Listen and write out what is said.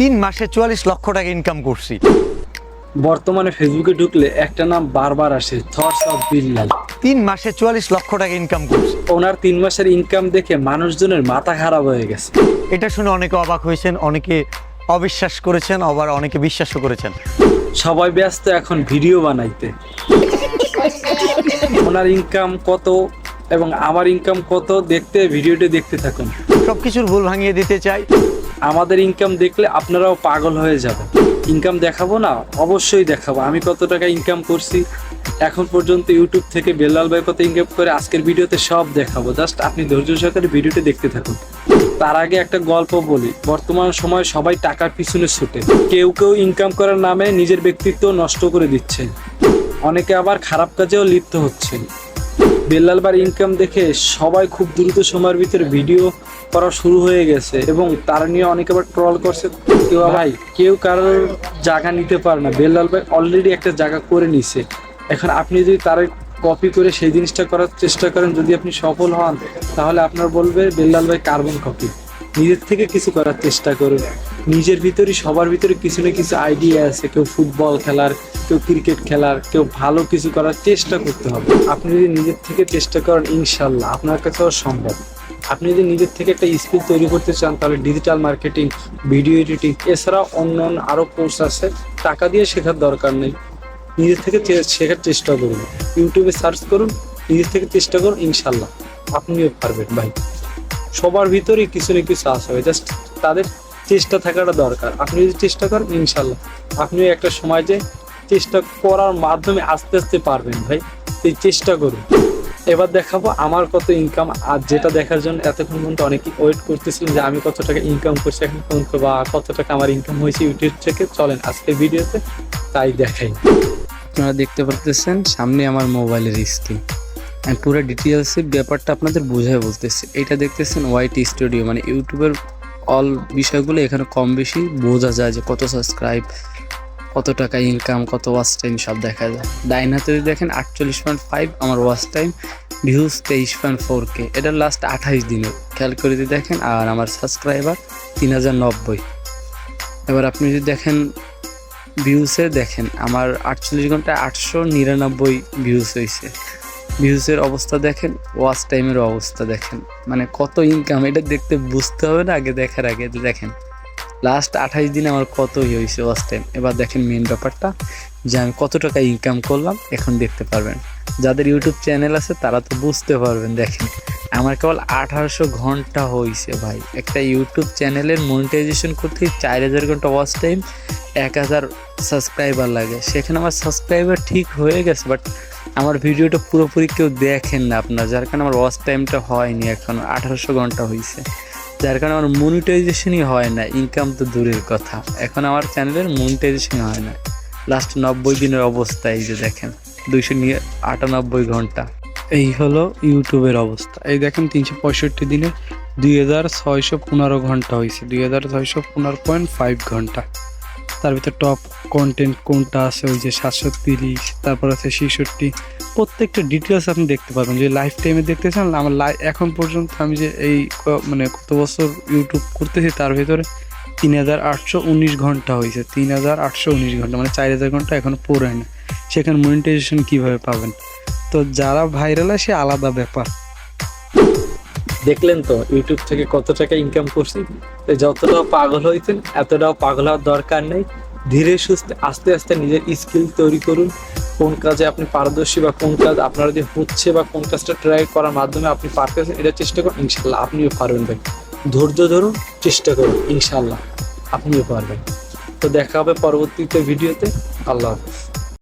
তিন মাসে চুয়াল্লিশ লক্ষ টাকা ইনকাম করছি। বর্তমানে ফেসবুকে ঢুকলে একটা নাম বারবার আসে থটস অফ বিল্লাল তিন মাসে চুয়াল্লিশ লক্ষ টাকা ইনকাম করছি। ওনার তিন মাসের ইনকাম দেখে মানুষজনের মাথা খারাপ হয়ে গেছে। এটা শুনে অনেকে অবাক হয়েছেন অনেকে অবিশ্বাস করেছেন আবার অনেকে বিশ্বাসও করেছেন। সবাই ব্যস্ত এখন ভিডিও বানাইতে। ওনার ইনকাম কত এবং আমার ইনকাম কত দেখতে ভিডিওটি দেখতে থাকুন। সব কিছুর ভুল ভাঙিয়ে দিতে চাই। আমাদের ইনকাম দেখলে আপনারাও পাগল হয়ে যাবেন। ইনকাম দেখাবো না, অবশ্যই দেখাবো। আমি কত টাকা ইনকাম করছি, এখন পর্যন্ত ইউটিউব থেকে বেলাল ভাই কত ইনকাম করে, আজকের ভিডিওতে সব দেখাবো। জাস্ট আপনি ধৈর্য সহকারে ভিডিওটি দেখতে থাকুন। তার আগে একটা গল্প বলি, বর্তমান সময়ে সবাই টাকার পিছনে ছুটে। কেউ কেউ ইনকাম করার নামে নিজের ব্যক্তিত্ব নষ্ট করে দিচ্ছে অনেকে আবার খারাপ কাজেও লিপ্ত হচ্ছেন। বেল্লাল বার ইনকাম দেখে সবাই খুব দ্রুত সময়ের ভিতরে ভিডিও করা শুরু হয়ে গেছে এবং তারা নিয়ে অনেকে আবার ট্রল করছে। কেউ ভাই কেউ কারোর জায়গা নিতে পারে না। বেল্লাল ভাই অলরেডি একটা জায়গা করে নিছে। এখন আপনি যদি তার কপি করে সেই জিনিসটা করার চেষ্টা করেন যদি আপনি সফল হন তাহলে আপনার বলবে বেল্লাল ভাই কার্বন কপি নিজের থেকে কিছু করার চেষ্টা করুন। নিজের ভিতরে সবার ভিতরে কিছু না কিছু আইডিয়া আছে। কেউ ফুটবল খেলার, কেউ ক্রিকেট খেলার, কেউ ভালো কিছু করার চেষ্টা করতে হবে। আপনি যদি নিজের থেকে চেষ্টা করেন, ইনশাল্লাহ আপনার কাছেও সম্ভব। আপনি যদি নিজের থেকে একটা স্কিল তৈরি করতে চান, তাহলে ডিজিটাল মার্কেটিং ভিডিও এডিটিং এছাড়াও অন্য অন্য আরও কোর্স আছে। টাকা দিয়ে শেখার দরকার নেই। নিজের থেকে শেখার চেষ্টা করুন। ইউটিউবে সার্চ করুন, নিজের থেকে চেষ্টা করুন, ইনশাল্লাহ। আপনিও পারবেন ভাই। সবার ভিতরেই কিছু না কিছু আসা হয় জাস্ট তাদের চেষ্টা থাকাটা দরকার। আপনি যদি চেষ্টা করেন, ইনশাল্লাহ। আপনি একটা সময় যে চেষ্টা করার মাধ্যমে আস্তে আস্তে পারবেন ভাই। এই চেষ্টা করুন। এবার দেখাবো আমার কত ইনকাম আর যেটা দেখার জন্য এতক্ষণ পর্যন্ত অনেকেই ওয়েট করতেছিলেন যে আমি কত টাকা ইনকাম করছি এখন পর্যন্ত বা কত টাকা আমার ইনকাম হয়েছে ইউটিউব থেকে। চলেন আজকে ভিডিওতে তাই দেখাই। আপনারা দেখতে পারতেছেন, সামনে আমার মোবাইলের স্ক্রিন আমি পুরো ডিটেলসে ব্যাপারটা আপনাদের বোঝায় বলতেছি। এটা দেখতেছেন ওয়াইট স্টুডিও মানে ইউটিউবের অল বিষয়গুলো এখানে কম বেশি বোঝা যায় যে কত সাবস্ক্রাইব কত টাকা ইনকাম কত ওয়াচ টাইম সব দেখা যায়। ডাইন হাতে যদি দেখেন আটচল্লিশ পয়েন্ট ফাইভ আমার ওয়াচ টাইম ভিউজ তেইশ পয়েন্ট ফোর কে এটা লাস্ট আঠাইশ দিনে খেয়াল করে যদি দেখেন, আর আমার সাবস্ক্রাইবার তিন হাজার নব্বই। এবার আপনি যদি দেখেন ভিউসে দেখেন, আমার আটচল্লিশ ঘন্টায় আটশো নিরানব্বই ভিউস হয়েছে। ভিউসের অবস্থা দেখেন ওয়াচ টাইমের অবস্থা দেখেন। মানে কত ইনকাম এটা দেখতে বুঝতে হবে না, আগে দেখার আগে। দেখেন লাস্ট আঠাইশ দিনে আমার কত হয়েছে ওয়াচ টাইম এবার দেখেন মেন ব্যাপারটা, যে আমি কত টাকা ইনকাম করলাম, এখন দেখতে পারবেন। যাদের ইউটিউব চ্যানেল আছে, তারা তো বুঝতে পারবেন, দেখেন। আমার কেবল আঠারোশো ঘণ্টা হয়েছে ভাই। একটা ইউটিউব চ্যানেলের মনিটাইজেশন করতে চার হাজার ঘণ্টা ওয়াচ টাইম এক হাজার সাবস্ক্রাইবার লাগে। সেখানে আমার সাবস্ক্রাইবার ঠিক হয়ে গেছে বাট আমার ভিডিওটা পুরোপুরি কেউ দেখেন না আপনার, যার কারণে আমার ওয়াচ টাইমটা হয়নি এখন, আঠারোশো ঘণ্টা হয়েছে যার কারণে আমার মনিটাইজেশনই হয় না ইনকাম তো দূরের কথা। এখন আমার চ্যানেলের মনিটাইজেশন হয় না। লাস্ট নব্বই দিনের অবস্থা, এই যে দেখেন, দুইশো নিয়ে আটানব্বই ঘণ্টা। এই হলো ইউটিউবের অবস্থা। এই দেখেন, তিনশো পঁয়ষট্টি দিনে দুই হাজার ছয়শো পনেরো ঘণ্টা হয়েছে দুই হাজার ছয়শো পনেরো পয়েন্ট ফাইভ ঘণ্টা। তার ভিতরে টপ কন্টেন্ট কোনটা আছে? ওই যে সাতশো তিরিশ তারপর আছে ছেষট্টি। প্রত্যেকটা ডিটেলস আপনি দেখতে পাবেন যে লাইফ টাইমে দেখতে চান, আমার লাই- এখন পর্যন্ত আমি যে এই মানে কত বছর ইউটিউব করতেছি, তার ভিতরে তিন হাজার আটশো উনিশ ঘণ্টা হয়েছে। তিন হাজার আটশো উনিশ ঘণ্টা মানে চার হাজার ঘণ্টা এখনও পড়ে না। সেখানে মনিটাইজেশন কীভাবে পাবেন? তো যারা ভাইরাল সে আলাদা ব্যাপার। দেখলেন তো ইউটিউব থেকে কত টাকা ইনকাম করছি? তো যতটাও পাগল হয়েছেন, এতটাও পাগল হওয়ার দরকার নেই। ধীরে সুস্থে, আস্তে আস্তে নিজের স্কিল তৈরি করুন। কোন কাজে আপনি পারদর্শী বা কোন কাজ আপনার যদি হচ্ছে বা কোন কাজটা ট্রাই করার মাধ্যমে আপনি পারতেছেন, এটা চেষ্টা করুন। ইনশাল্লাহ আপনিও পারবেন। ভাই ধৈর্য ধরুন, চেষ্টা করুন। ইনশাল্লাহ আপনিও পারবেন। তো দেখা হবে পরবর্তীতে ভিডিওতে। আল্লাহ হাফিজ।